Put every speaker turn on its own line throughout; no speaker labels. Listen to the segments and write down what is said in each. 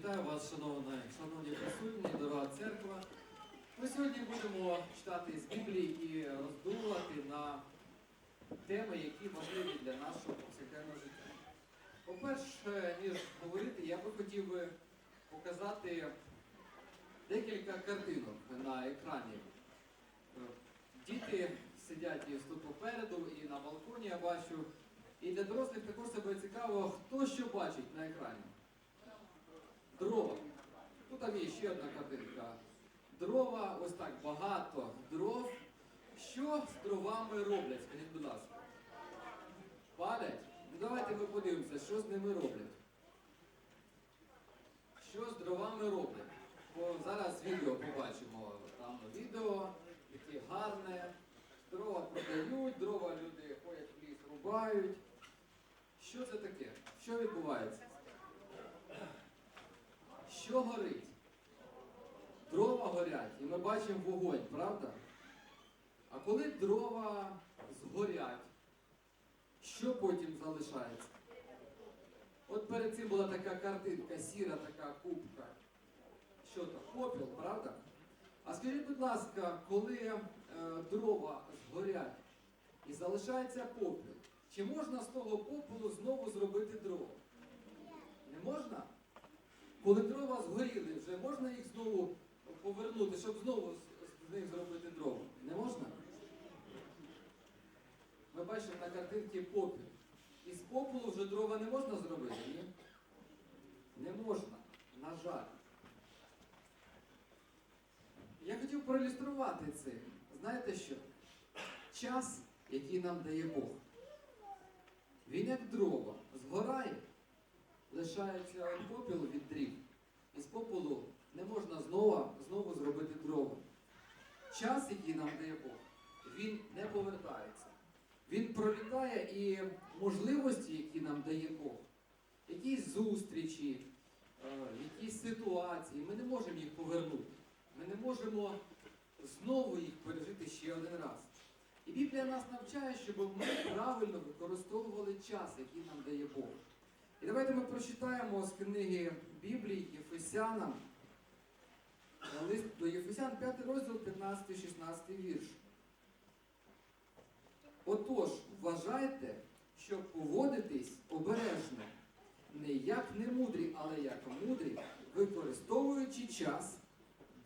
Вітаю вас, шановні, шановні присутні, дорога церква. Ми сьогодні будемо читати з Біблії і роздумувати на теми, які важливі для нашого повсякденного життя. По-перше, ніж говорити, я би хотів би показати декілька картинок на екрані. Діти сидять і тут попереду, і на балконі я бачу. І для дорослих також себе цікаво, хто що бачить на екрані. Дрова. Ну там є ще одна картинка. Дрова, ось так багато дров. Що з дровами роблять? Скажіть, будь ласка. Палять? Ну давайте ми подивимося, що з ними роблять. Що з дровами роблять? Бо зараз відео побачимо. Там відео, яке гарне. Дрова продають, дрова люди ходять в ліс, рубають. Що це таке? Що відбувається? Що горить? Дрова горять, і ми бачимо вогонь, правда? А коли дрова згорять, що потім залишається? От перед цим була така картинка, сіра така кубка. Що то? Попіл, правда? А скажіть, будь ласка, коли е, дрова згорять і залишається попіл, чи можна з того попелу знову зробити дрова? Не можна? Коли дрова згоріли, вже можна їх знову повернути, щоб знову з, них зробити дрова? Не можна? Ми бачимо на картинці попіл. Із попелу вже дрова не можна зробити, ні? Не можна, на жаль. Я хотів проілюструвати це. Знаєте що? Час, який нам дає Бог. Він як дрова згорає, лишається попіл від дрів. Із попелу не можна знову, знову зробити дрова. Час, який нам дає Бог, він не повертається. Він пролітає і можливості, які нам дає Бог, якісь зустрічі, е, якісь ситуації, ми не можемо їх повернути. Ми не можемо знову їх пережити ще один раз. І Біблія нас навчає, щоб ми правильно використовували час, який нам дає Бог. І давайте ми прочитаємо з книги Біблії Єфесянам, лист до Єфесян, 5 розділ, 15-16 вірш. Отож, вважайте, щоб поводитись обережно, не як немудрі, але як мудрі, використовуючи час,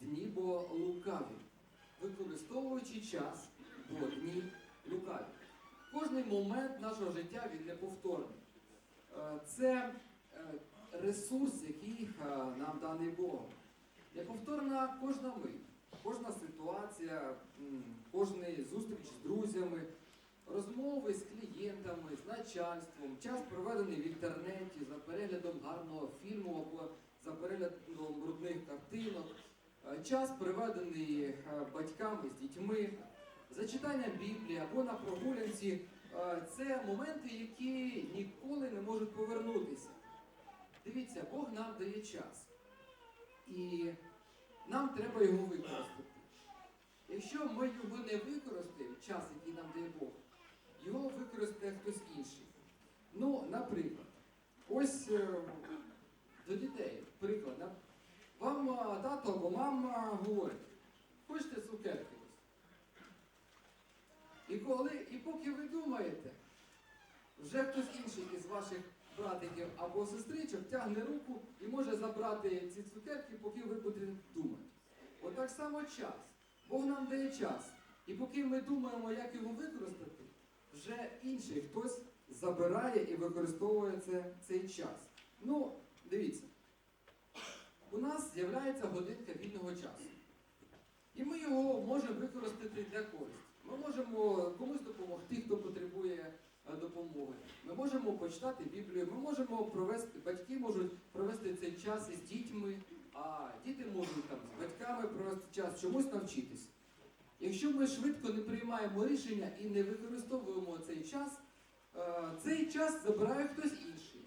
дні бо лукаві. Використовуючи час, бо дні лукаві. Кожний момент нашого життя він неповторний. Е, Це е, ресурс, який е, нам даний Богом. Неповторна кожна мить, кожна ситуація, кожна зустріч з друзями, розмови з клієнтами, з начальством, час проведений в інтернеті за переглядом гарного фільму або за переглядом брудних картинок, час проведений батьками з дітьми, за читанням Біблії або на прогулянці. Це моменти, які можуть повернутися. Дивіться, Бог нам дає час. І нам треба його використати. Якщо ми його не використаємо, час, який нам дає Бог, його використає хтось інший. Ну, наприклад, ось е, до дітей, приклад. Вам е, тато або мама говорить, хочете цукерки? І, коли, і поки ви думаєте, вже хтось інший із ваших братиків або сестричок тягне руку і може забрати ці цукерки, поки ви будете думати. Отак само час. Бог нам дає час. І поки ми думаємо, як його використати, вже інший хтось забирає і використовує це, цей час. Ну, дивіться, у нас з'являється годинка вільного часу. І ми його можемо використати для користі. Ми можемо комусь допомогти, хто потребує допомоги. Ми можемо почитати Біблію, ми можемо провести, батьки можуть провести цей час із дітьми, а діти можуть там з батьками провести час, чомусь навчитись. Якщо ми швидко не приймаємо рішення і не використовуємо цей час, е, цей час забирає хтось інший.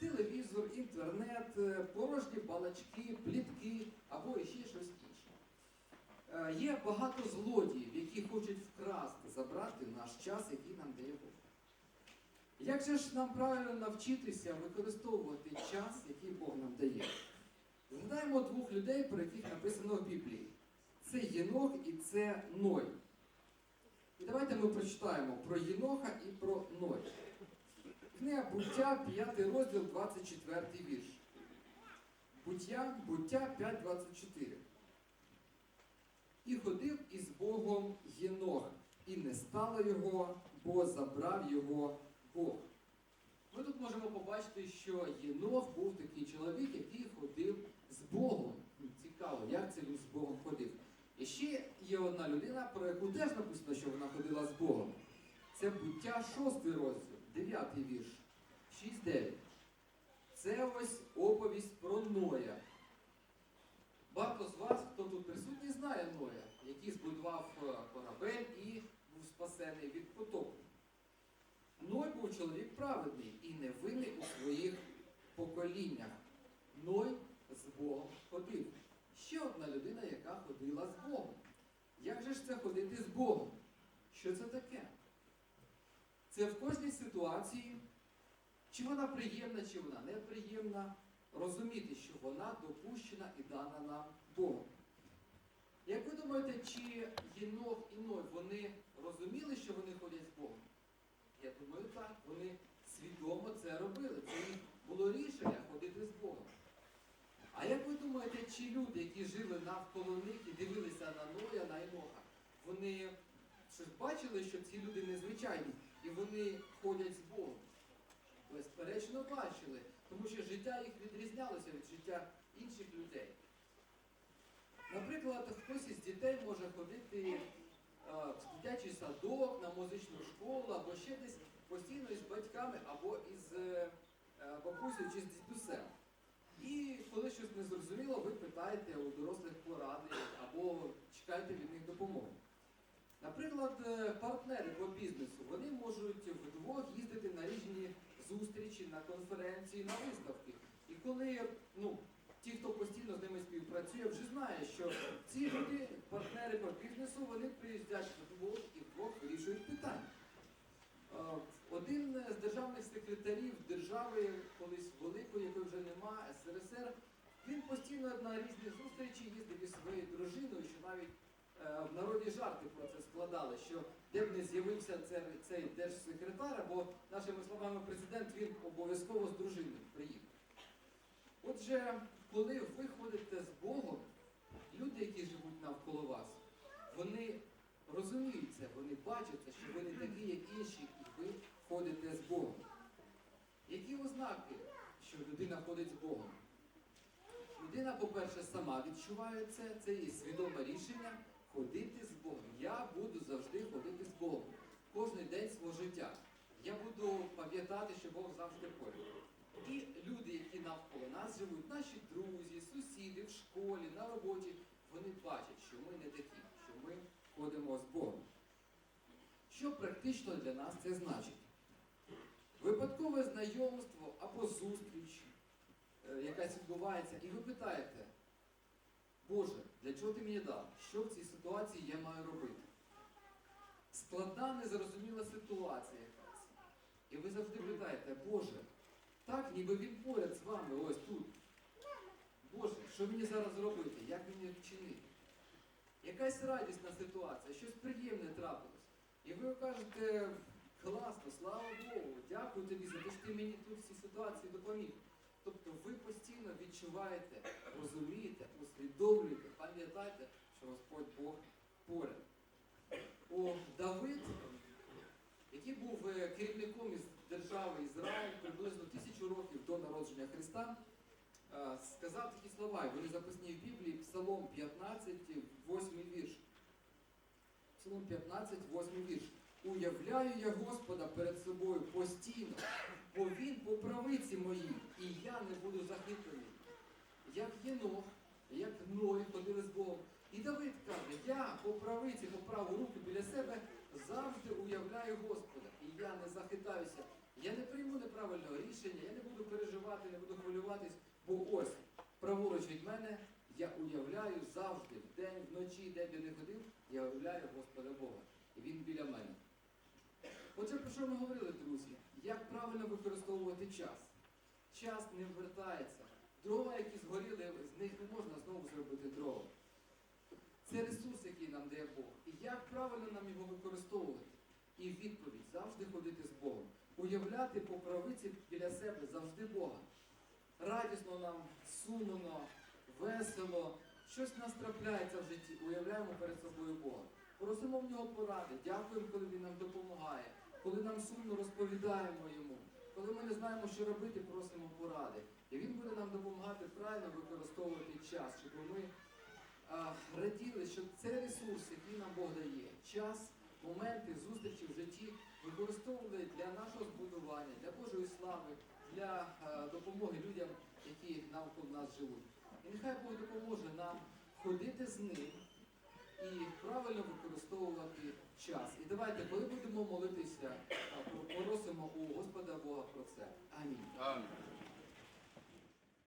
Телевізор, інтернет, е, порожні балачки, плітки або ще щось інше. Е, Є багато злодіїв, які хочуть вкрасти, забрати наш час, який нам дає Бог. Як же ж нам правильно навчитися використовувати час, який Бог нам дає? Згадаємо двох людей, про яких написано в Біблії. Це Єнох і це Ной. І давайте ми прочитаємо про Єноха і про Ной. Книга буття, 5 розділ, 24 вірш. Буття, буття 5.24. І ходив із Богом Єнох, і не стало його, бо забрав його Бог. Ми тут можемо побачити, що Єнох був такий чоловік, який ходив з Богом. Цікаво, як це він з Богом ходив. І ще є одна людина, про яку теж написано, що вона ходила з Богом. Це буття 6 розділ, 9 вірш, 6-9. Це ось оповість про Ноя. Багато з вас, хто тут присутній, знає Ноя, який збудував е, корабель і був спасений від потопу. Чоловік праведний і невинний у своїх поколіннях. Ной з Богом ходив. Ще одна людина, яка ходила з Богом. Як же ж це ходити з Богом? Що це таке? Це в кожній ситуації, чи вона приємна, чи вона неприємна, розуміти, що вона допущена і дана нам Богом. Як ви думаєте, чи Єнох і Ной, вони розуміли, що вони ходять з Богом? Я думаю, так. Вони свідомо це робили. Це їх було рішення ходити з Богом. А як ви думаєте, чи люди, які жили навколо них і дивилися на Ноя, на Еноха, вони щось бачили, що ці люди незвичайні, і вони ходять з Богом? Безперечно, бачили, тому що життя їх відрізнялося від життя інших людей. Наприклад, хтось із дітей може ходити в дитячий садок, на музичну школу, або ще десь постійно із батьками, або із е, е, бабусею чи з дідусем. І коли щось не зрозуміло, ви питаєте у дорослих поради або чекаєте від них допомоги. Наприклад, е, партнери по бізнесу вони можуть вдвох їздити на різні зустрічі, на конференції, на виставки. І коли ну, ті, хто постійно з ними співпрацює, вже знає, що ці люди, партнери по бізнесу, вони приїздять вдвох і вдвох вирішують питання. Е, Один з державних секретарів держави, колись великої, якої вже нема, СРСР, він постійно на різні зустрічі їздив із своєю дружиною, що навіть е, в народі жарти про це складали, що де б не з'явився цей, цей держсекретар, або нашими словами президент, він обов'язково з дружиною приїхав. Отже, коли ви ходите з Богом, люди, які живуть навколо вас, вони розуміють це, вони бачать що ви не такі, як інші, і ви ходите з Богом. Які ознаки, що людина ходить з Богом? Людина, по-перше, сама відчуває це, це її свідоме рішення ходити з Богом. Я буду завжди ходити з Богом. Кожний день свого життя. Я буду пам'ятати, що Бог завжди поряд. І люди, які навколо нас живуть, наші друзі, сусіди в школі, на роботі, вони бачать, що ми не такі, що ми ходимо з Богом. Що практично для нас це значить? Випадкове знайомство або зустріч, е, якась відбувається, і ви питаєте, Боже, для чого ти мені дав? Що в цій ситуації я маю робити? Складна, незрозуміла ситуація якась. І ви завжди питаєте, Боже, так, ніби він поряд з вами, ось тут. Боже, що мені зараз робити? Як мені вчинити? Якась радісна ситуація, щось приємне трапилось. І ви кажете, класно, слава Богу, дякую тобі за те, що ти мені тут в цій ситуації допоміг. Тобто ви постійно відчуваєте, розумієте, усвідомлюєте, пам'ятаєте, що Господь Бог поряд. О, Давид, який був е, керівником із держави Ізраїль приблизно тисячу років до народження Христа, е, сказав такі слова, вони записані в Біблії, Псалом 15, 8 вірш. Псалом 15, 8 вірш. Уявляю я Господа перед собою постійно, бо Він по правиці моїй, і я не буду захитаний. Як Єнох, як Ной ходили з Богом. І Давид каже, я по правиці, по праву руку біля себе завжди уявляю Господа. І я не захитаюся. Я не прийму неправильного рішення, я не буду переживати, не буду хвилюватись, бо ось праворуч від мене я уявляю завжди, вдень, вночі, де б я не ходив, я уявляю Господа Бога. І Він біля мене. Отже, про що ми говорили, друзі? Як правильно використовувати час? Час не вертається. Дрова, які згоріли, з них не можна знову зробити дрова. Це ресурс, який нам дає Бог. І як правильно нам його використовувати? І відповідь завжди ходити з Богом. Уявляти по правиці біля себе завжди Бога. Радісно нам, сумно, весело. Щось нас трапляється в житті. Уявляємо перед собою Бога. Просимо в нього поради, дякуємо, коли він нам допомагає. Коли нам сумно розповідаємо йому. Коли ми не знаємо, що робити, просимо поради. І він буде нам допомагати правильно використовувати час, щоб ми а, раділи, що це ресурс, який нам Бог дає. Час, моменти, зустрічі в житті використовували для нашого збудування, для Божої слави, для допомоги людям, які навколо нас живуть. І нехай Бог допоможе нам ходити з ним і правильно використовувати час. І давайте, коли будемо молитися, просимо попросимо у Господа Бога про це. Амінь.
Амінь.